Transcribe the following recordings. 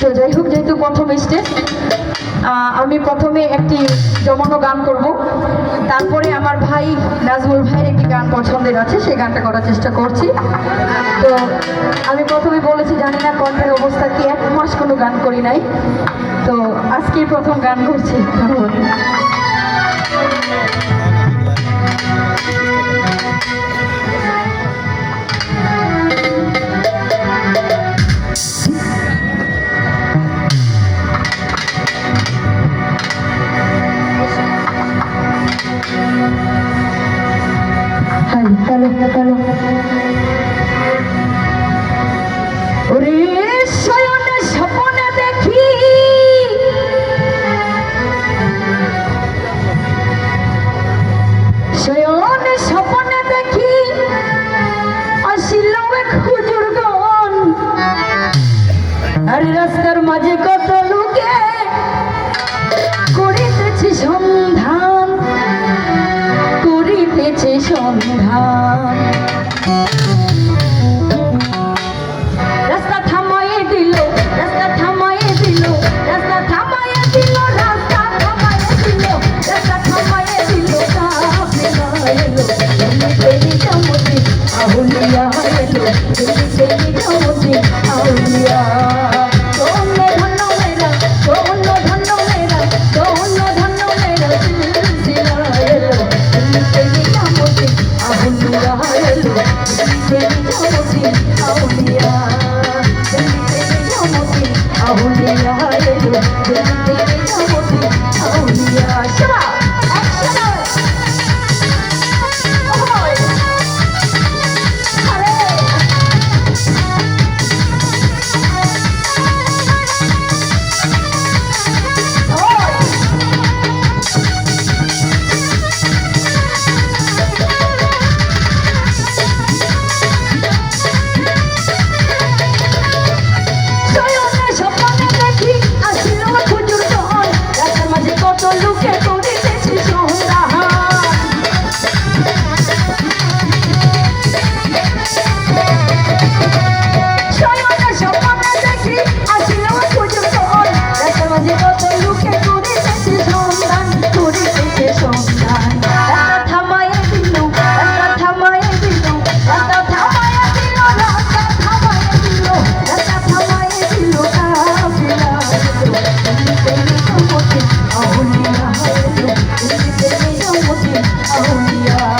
তো যাই হোক, যেহেতু প্রথম স্টেজ আমি প্রথমে একটি জমানো গান করব। তারপরে আমার ভাই নাজমুল ভাইয়ের একটি গান পছন্দের আছে, সেই গানটা করার চেষ্টা করছি। তো আমি প্রথমে বলেছি, জানি না কণ্ঠের অবস্থা কি, এক মাস কোনো গান করি নাই। তো আজকেই প্রথম গান করছি। ধন্যবাদ। হইয়া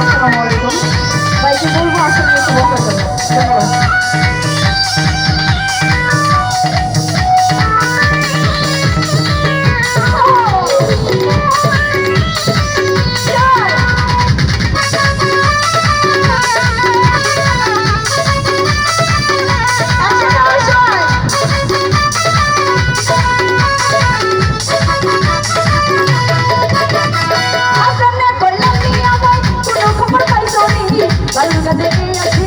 আসসালামু আলাইকুম। বাইকে বলব আসলে একটু Vai, cadê a